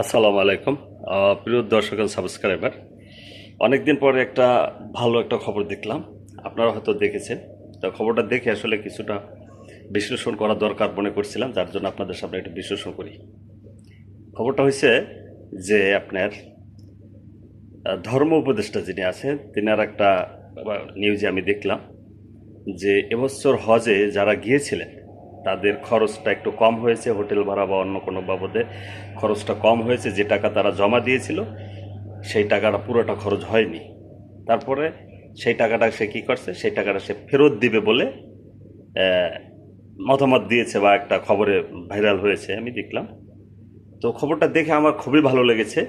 আসসালামু আলাইকুম। প্রিয় দর্শক সাবস্ক্রাইবার অনেকদিন পরে একটা ভালো একটা খবর দেখলাম। আপনারা হয়তো দেখেছেন। তো খবরটা দেখে আসলে কিছুটা বিশ্লেষণ করা দরকার মনে করছিলাম, যার জন্য আপনাদের সামনে একটু বিশ্লেষণ করি। খবরটা হয়েছে যে আপনার ধর্ম উপদেষ্টা যিনি আছেন, তিনার একটা নিউজে আমি দেখলাম যে এবছর হজে যারা গিয়েছিলেন তাদের খরচটা একটু কম হয়েছে, হোটেল ভাড়া বা অন্য কোনো বাবদে খরচটা কম হয়েছে, যে টাকা তারা জমা দিয়েছিল, সেই টাকাটা পুরোটা খরচ হয়নি। তারপরে সেই টাকাটা সে কী করছে, সেই টাকাটা সে ফেরত দিবে বলে মতামত দিয়েছে বা একটা খবরে ভাইরাল হয়েছে, আমি দেখলাম। তো খবরটা দেখে আমার খুবই ভালো লেগেছে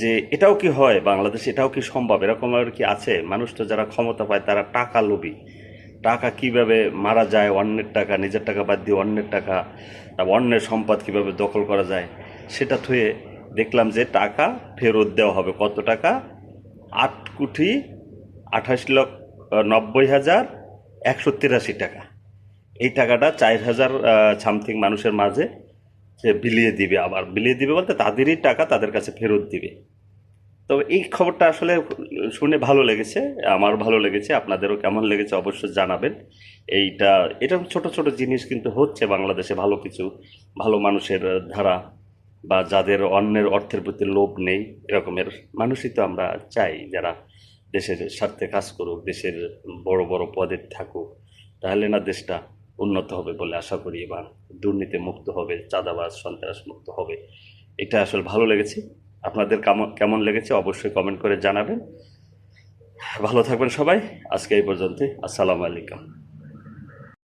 যে এটাও কি হয়, বাংলাদেশে এটাও কি সম্ভব? এরকম আর কি আছে? মানুষ তো যারা ক্ষমতা পায় তারা টাকা লোভী। টাকা কীভাবে মারা যায়, অন্যের টাকা, নিজের টাকা বাদ দিয়ে অন্যের টাকা অন্যের সম্পদ কীভাবে দখল করা যায়, সেটা থুয়ে দেখলাম যে টাকা ফেরত দেওয়া হবে। কত টাকা? আট কোটি আঠাশ লক্ষ নব্বই হাজার একশো তিরাশি টাকা। এই টাকাটা চার হাজার সামথিং মানুষের মাঝে সে বিলিয়ে দিবে। আবার বিলিয়ে দিবে বলতে তাদেরই টাকা তাদের কাছে ফেরত দিবে। তবে এই খবরটা আসলে শুনে ভালো লেগেছে, আমার ভালো লেগেছে, আপনাদেরও কেমন লেগেছে অবশ্যই জানাবেন। এইটা এরকম ছোট ছোট জিনিস কিন্তু হচ্ছে বাংলাদেশে ভালো কিছু, ভালো মানুষের ধারা বা যাদের অন্যের অর্থের প্রতি লোভ নেই, এরকমের মানুষই তো আমরা চাই যারা দেশের স্বার্থে কাজ করুক, দেশের বড় বড় পদে থাকুক। তাহলে না দেশটা উন্নত হবে বলে আশা করি বা দুর্নীতি মুক্ত হবে, চাঁদাবাজ, সন্ত্রাস মুক্ত হবে। এটা আসলে ভালো লেগেছে। আপনাদের কেমন কেমন লেগেছে অবশ্যই কমেন্ট করে জানাবেন। ভালো থাকবেন সবাই। আজকে এই পর্যন্ত আসসালামু আলাইকুম।